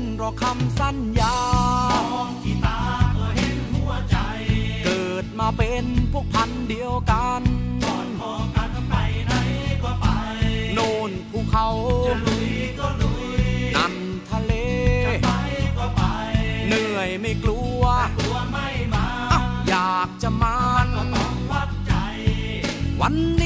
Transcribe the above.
นรอคำสัญญา มองที่ตาก็เห็นหัวใจ เกิดมาเป็นพวกพันเดียวกันก่อนขอกันไปไหนก็ไป โน่นภูเขาจะลุยก็ลุย นั่นทะเล จะไปก็ไป เหนื่อยไม่กลัว กลัวไม่มาออยากจะมันต้องวัดใจวันนี้